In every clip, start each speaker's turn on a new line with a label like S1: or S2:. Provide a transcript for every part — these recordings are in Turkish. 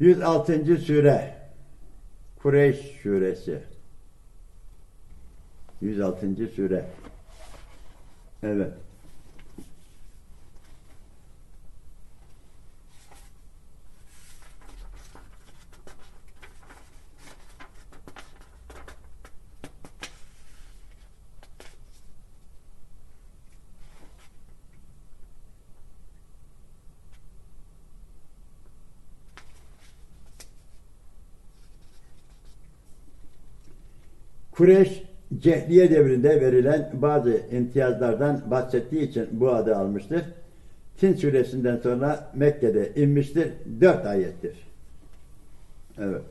S1: 106. sure Kureyş suresi 106. sure Evet. Kureyş Cehliye devrinde verilen bazı imtiyazlardan bahsettiği için bu adı almıştır. Tin suresinden sonra Mekke'de inmiştir. Dört ayettir. Evet.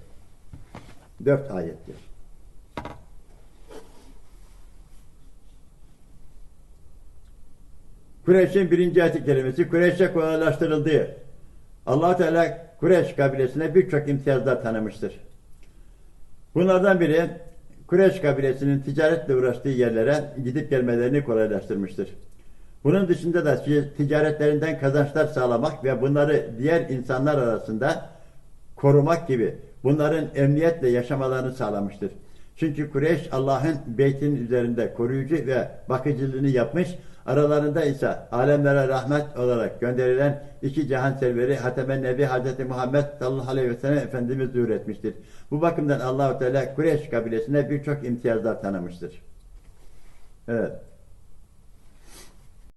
S1: Dört ayettir. Kureyş'in birinci ayet kelimesi Kureyş'e kolaylaştırıldığı. allah Teala Kureyş kabilesine birçok imtiyazlar tanımıştır. Bunlardan biri Kureyş kabilesinin ticaretle uğraştığı yerlere gidip gelmelerini kolaylaştırmıştır. Bunun dışında da ticaretlerinden kazançlar sağlamak ve bunları diğer insanlar arasında korumak gibi bunların emniyetle yaşamalarını sağlamıştır. Çünkü Kureyş Allah'ın beytinin üzerinde koruyucu ve bakıcılığını yapmış, aralarında ise alemlere rahmet olarak gönderilen iki cihan serveri Hatemen Nebi Hazreti Muhammed sallallahu aleyhi ve sellem Efendimiz zuhur etmiştir. Bu bakımdan Allahu Teala Kureyş kabilesine birçok imtiyazlar tanımıştır. Evet.